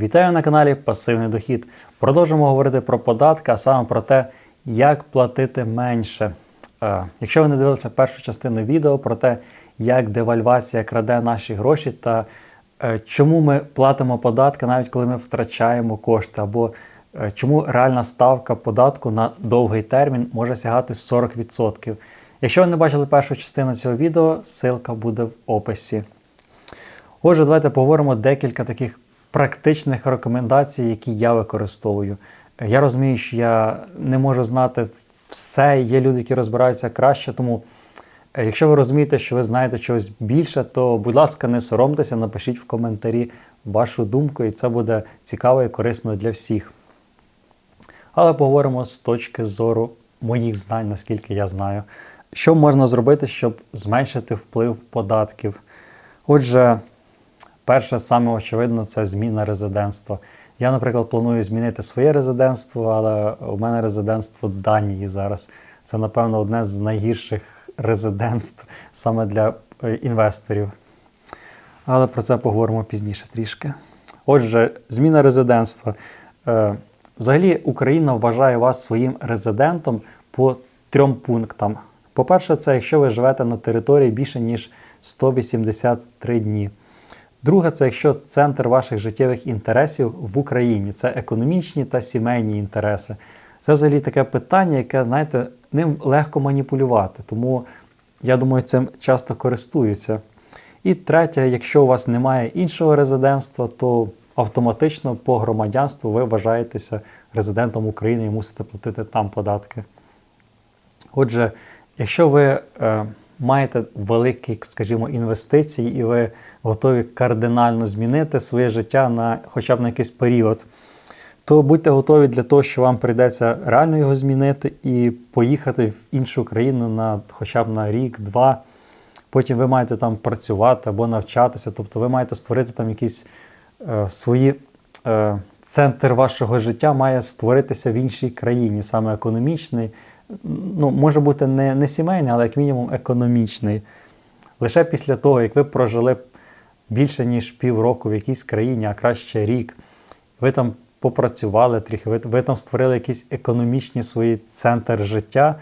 Вітаю на каналі Пасивний Дохід. Продовжимо говорити про податки, а саме про те, як платити менше. Е, Якщо ви не дивилися першу частину відео про те, як девальвація краде наші гроші та е, чому ми платимо податки, навіть коли ми втрачаємо кошти, або е, чому реальна ставка податку на довгий термін може сягати 40%. Якщо ви не бачили першу частину цього відео, ссылка буде в описі. Отже, давайте поговоримо декілька таких практичних рекомендацій, які я використовую. Я розумію, що я не можу знати все, є люди, які розбираються краще, тому е, якщо ви розумієте, що ви знаєте чогось більше, то, будь ласка, не соромтеся, напишіть в коментарі вашу думку, і це буде цікаво і корисно для всіх. Але поговоримо з точки зору моїх знань, наскільки я знаю. Що можна зробити, щоб зменшити вплив податків? Отже, перше, саме очевидно, це зміна резидентства. Я, наприклад, планую змінити своє резидентство, але у мене резидентство Данії зараз. Це, напевно, одне з найгірших резидентств саме для е, інвесторів. Але про це поговоримо пізніше трішки. Отже, зміна резидентства. Е, Взагалі, Україна вважає вас своїм резидентом по трьом пунктам. По-перше, це якщо ви живете на території більше ніж 183 дні. Друге, це якщо центр ваших життєвих інтересів в Україні, це економічні та сімейні інтереси. Це взагалі таке питання, яке, знаєте, ним легко маніпулювати. Тому я думаю, цим часто користуються. І третє, якщо у вас немає іншого резидентства, то автоматично по громадянству ви вважаєтеся резидентом України і мусите платити там податки. Отже, якщо ви е, маєте великі, скажімо, інвестиції, і ви готові кардинально змінити своє життя на хоча б на якийсь період, то будьте готові для того, що вам прийдеться реально його змінити і поїхати в іншу країну на хоча б на рік-два. Потім ви маєте там працювати або навчатися, тобто ви маєте створити там якісь е, свої. Е, Центр вашого життя має створитися в іншій країні, саме економічний. Ну, може бути не, не сімейний, але як мінімум економічний. Лише після того, як ви прожили більше ніж півроку в якійсь країні, а краще рік, ви там попрацювали трохи, ви, ви там створили якийсь економічний свій центр життя,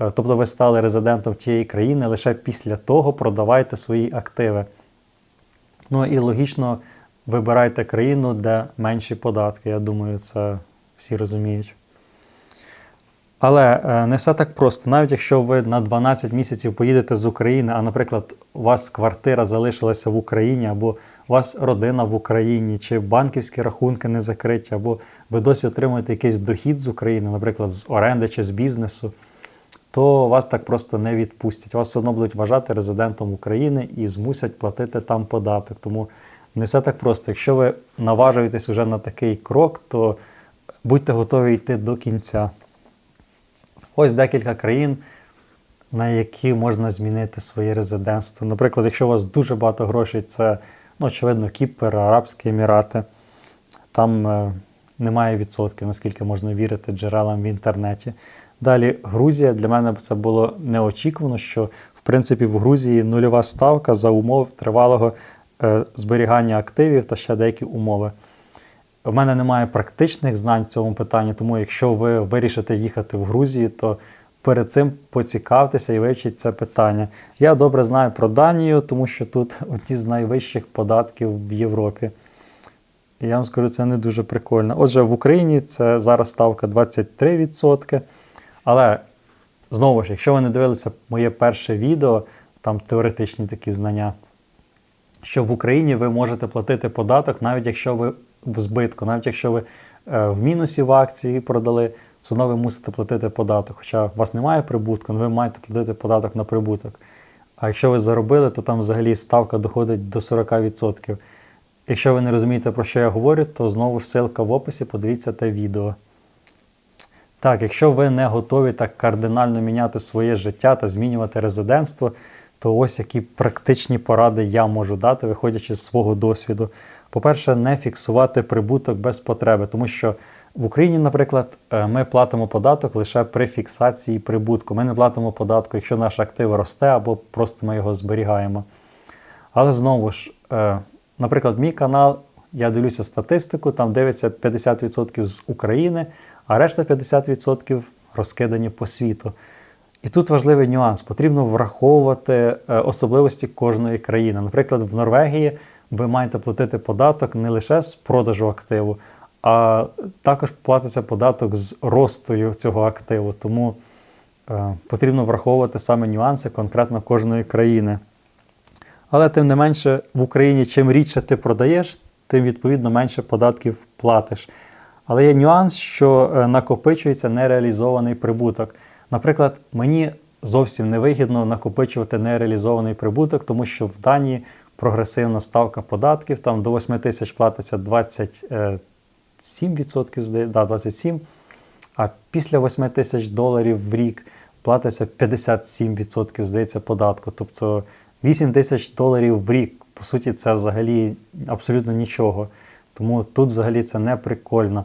е, тобто ви стали резидентом тієї країни, лише після того продавайте свої активи. Ну і логічно вибирайте країну, де менші податки. Я думаю, це всі розуміють. Але е, не все так просто. Навіть якщо ви на 12 місяців поїдете з України, а, наприклад, у вас квартира залишилася в Україні, або у вас родина в Україні, чи банківські рахунки не закриті, або ви досі отримуєте якийсь дохід з України, наприклад, з оренди чи з бізнесу, то вас так просто не відпустять. Вас все одно будуть вважати резидентом України і змусять платити там податок. Тому не все так просто. Якщо ви наважуєтесь вже на такий крок, то будьте готові йти до кінця. Ось декілька країн, на які можна змінити своє резидентство. Наприклад, якщо у вас дуже багато грошей, це, ну, очевидно, Кіпр, Арабські Емірати. Там е, немає відсотків, наскільки можна вірити джерелам в інтернеті. Далі Грузія для мене це було неочікувано, що в принципі в Грузії нульова ставка за умов тривалого е, зберігання активів та ще деякі умови. У мене немає практичних знань в цьому питанні, тому якщо ви вирішите їхати в Грузію, то перед цим поцікавтеся і вивчіть це питання. Я добре знаю про Данію, тому що тут одні з найвищих податків в Європі. І я вам скажу, це не дуже прикольно. Отже, в Україні це зараз ставка 23%. Але знову ж, якщо ви не дивилися моє перше відео, там теоретичні такі знання, що в Україні ви можете платити податок, навіть якщо ви в збитку, навіть якщо ви е, в мінусі в акції продали, все одно ви мусите платити податок. Хоча у вас немає прибутку, але ви маєте платити податок на прибуток. А якщо ви заробили, то там взагалі ставка доходить до 40%. Якщо ви не розумієте, про що я говорю, то знову ж ссылка в описі, подивіться те відео. Так, якщо ви не готові так кардинально міняти своє життя та змінювати резидентство, то ось які практичні поради я можу дати, виходячи з свого досвіду. По-перше, не фіксувати прибуток без потреби, тому що в Україні, наприклад, е, ми платимо податок лише при фіксації прибутку. Ми не платимо податку, якщо наш актив росте, або просто ми його зберігаємо. Але знову ж, е, наприклад, мій канал я дивлюся статистику, там дивиться 50% з України, а решта 50% розкидані по світу. І тут важливий нюанс. Потрібно враховувати е, особливості кожної країни. Наприклад, в Норвегії ви маєте платити податок не лише з продажу активу, а також платиться податок з ростою цього активу. Тому е, потрібно враховувати саме нюанси конкретно кожної країни. Але тим не менше, в Україні чим рідше ти продаєш, тим відповідно менше податків платиш. Але є нюанс, що е, накопичується нереалізований прибуток. Наприклад, мені зовсім невигідно накопичувати нереалізований прибуток, тому що в Данії прогресивна ставка податків, там до 8 тисяч платиться 27%, здається, да, 27%, а після 8 тисяч доларів в рік платиться 57%, здається, податку. Тобто 8 тисяч доларів в рік, по суті, це взагалі абсолютно нічого. Тому тут взагалі це не прикольно.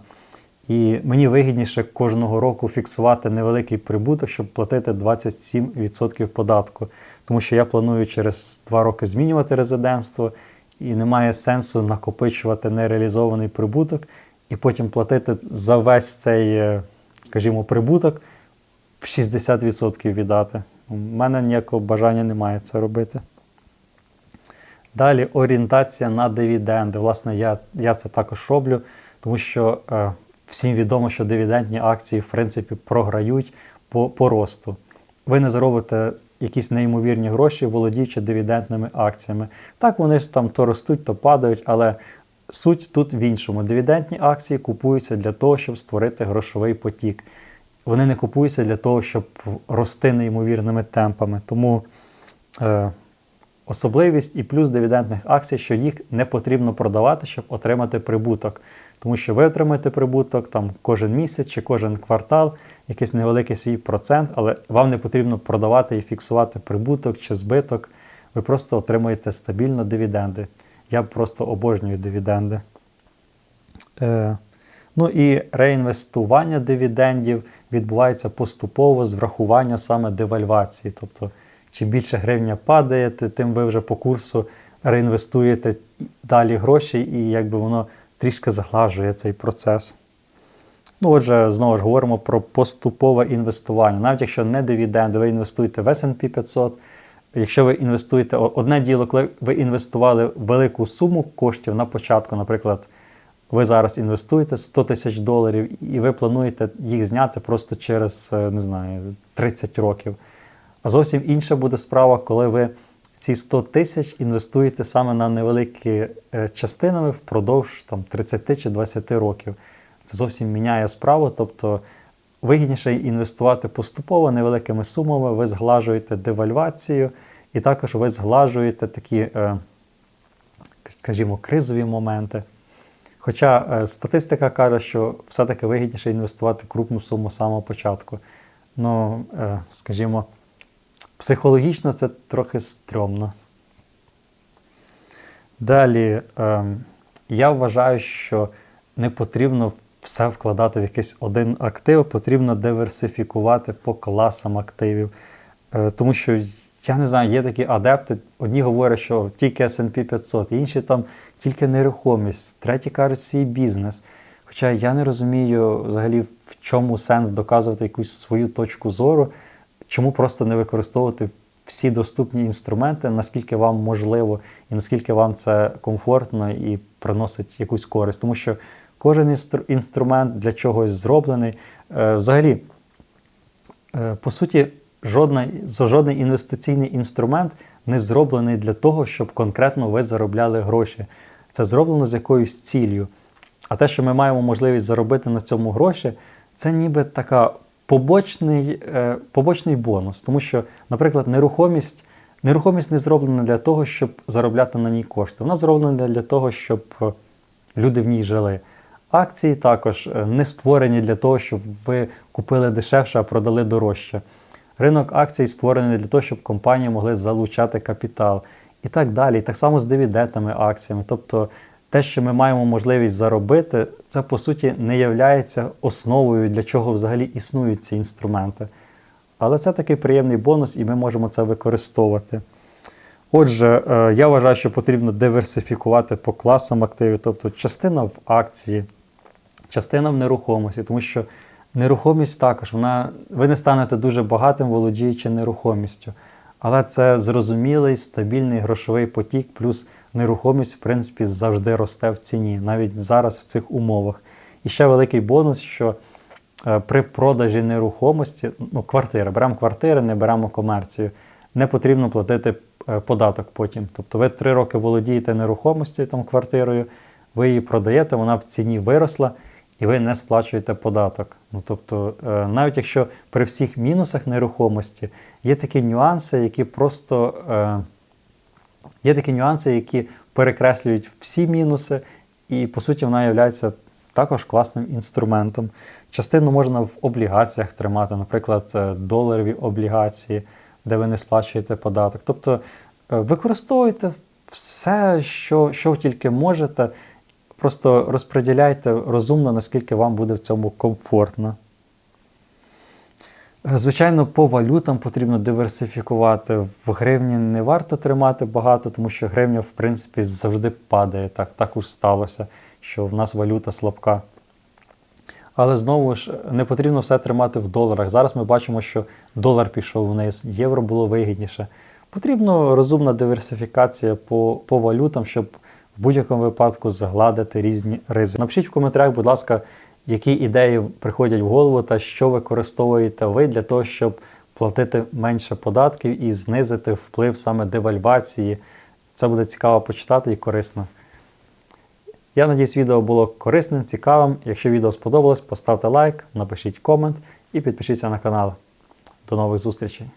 І мені вигідніше кожного року фіксувати невеликий прибуток, щоб платити 27% податку. Тому що я планую через 2 роки змінювати резидентство, і немає сенсу накопичувати нереалізований прибуток і потім платити за весь цей, е, скажімо, прибуток 60% віддати. У мене ніякого бажання немає це робити. Далі орієнтація на дивіденди. Власне, я я це також роблю, тому що е, всім відомо, що дивідендні акції в принципі програють по, по росту. Ви не заробите якісь неймовірні гроші, володіючи дивідендними акціями. Так, вони ж там то ростуть, то падають, але суть тут в іншому. Дивідендні акції купуються для того, щоб створити грошовий потік. Вони не купуються для того, щоб рости неймовірними темпами. Тому е, особливість і плюс дивідендних акцій, що їх не потрібно продавати, щоб отримати прибуток. Тому що ви отримаєте прибуток там кожен місяць чи кожен квартал, якийсь невеликий свій процент, але вам не потрібно продавати і фіксувати прибуток чи збиток. Ви просто отримуєте стабільно дивіденди. Я просто обожнюю дивіденди. Е, Ну і реінвестування дивідендів відбувається поступово з врахування саме девальвації. Тобто, чим більше гривня падає, тим ви вже по курсу реінвестуєте далі гроші, і якби воно трішки заглажує цей процес. Ну, отже, знову ж говоримо про поступове інвестування. Навіть якщо не дивіденди, ви інвестуєте в SP 500. Якщо ви інвестуєте одне діло, коли ви інвестували велику суму коштів на початку, наприклад, ви зараз інвестуєте 100 тисяч доларів, і ви плануєте їх зняти просто через е, не знаю, 30 років. А зовсім інша буде справа, коли ви ці 100 тисяч інвестуєте саме на невеликі е, частинами впродовж там, 30 чи 20 років. Це зовсім міняє справу. Тобто вигідніше інвестувати поступово невеликими сумами, ви зглажуєте девальвацію, і також ви зглажуєте такі, е, скажімо, кризові моменти. Хоча е, статистика каже, що все-таки вигідніше інвестувати крупну суму з самого початку. Ну, скажімо, Психологічно це трохи стрьомно. Далі, е, я вважаю, що не потрібно все вкладати в якийсь один актив, потрібно диверсифікувати по класам активів. Е, тому що, я не знаю, є такі адепти, одні говорять, що тільки SP 500, інші там тільки нерухомість, треті кажуть свій бізнес. Хоча я не розумію взагалі, в чому сенс доказувати якусь свою точку зору. Чому просто не використовувати всі доступні інструменти, наскільки вам можливо, і наскільки вам це комфортно і приносить якусь користь? Тому що кожен інструмент для чогось зроблений. Е, взагалі, е, по суті, жодна, жодний інвестиційний інструмент не зроблений для того, щоб конкретно ви заробляли гроші. Це зроблено з якоюсь ціллю. А те, що ми маємо можливість заробити на цьому гроші, це ніби така побочний е, побочний бонус. Тому що, наприклад, нерухомість нерухомість не зроблена для того, щоб заробляти на ній кошти. Вона зроблена для того, щоб е, люди в ній жили. Акції також е, не створені для того, щоб ви купили дешевше, а продали дорожче. Ринок акцій створений для того, щоб компанії могли залучати капітал і так далі. І так само з дивідендами акціями. Тобто те, що ми маємо можливість заробити, це по суті не є основою, для чого взагалі існують ці інструменти. Але це такий приємний бонус, і ми можемо це використовувати. Отже, е, я вважаю, що потрібно диверсифікувати по класам активів, тобто частина в акції, частина в нерухомості, тому що нерухомість також, вона, ви не станете дуже багатим, володіючи нерухомістю. Але це зрозумілий, стабільний грошовий потік, плюс нерухомість, в принципі, завжди росте в ціні, навіть зараз в цих умовах. І ще великий бонус, що е, при продажі нерухомості, ну, квартири, беремо квартири, не беремо комерцію, не потрібно платити е, податок потім. Тобто ви три роки володієте нерухомості там квартирою, ви її продаєте, вона в ціні виросла, і ви не сплачуєте податок. Ну, тобто, е, навіть якщо при всіх мінусах нерухомості є такі нюанси, які просто є такі нюанси, які перекреслюють всі мінуси, і по суті вона є також класним інструментом. Частину можна в облігаціях тримати, наприклад, е, доларові облігації, де ви не сплачуєте податок. Тобто е, використовуйте все, що, що тільки можете. Просто розподіляйте розумно, наскільки вам буде в цьому комфортно. Е, Звичайно, по валютам потрібно диверсифікувати. В гривні не варто тримати багато, тому що гривня, в принципі, завжди падає. Так, так уж сталося, що в нас валюта слабка. Але знову ж не потрібно все тримати в доларах. Зараз ми бачимо, що долар пішов вниз, євро було вигідніше. Потрібна розумна диверсифікація по, по валютам, щоб в будь-якому випадку загладити різні ризики. Напишіть в коментарях, будь ласка, які ідеї приходять в голову та що використовуєте ви для того, щоб платити менше податків і знизити вплив саме девальвації. Це буде цікаво почитати і корисно. Я надіюсь, відео було корисним, цікавим. Якщо відео сподобалось, поставте лайк, напишіть комент і підпишіться на канал. До нових зустрічей!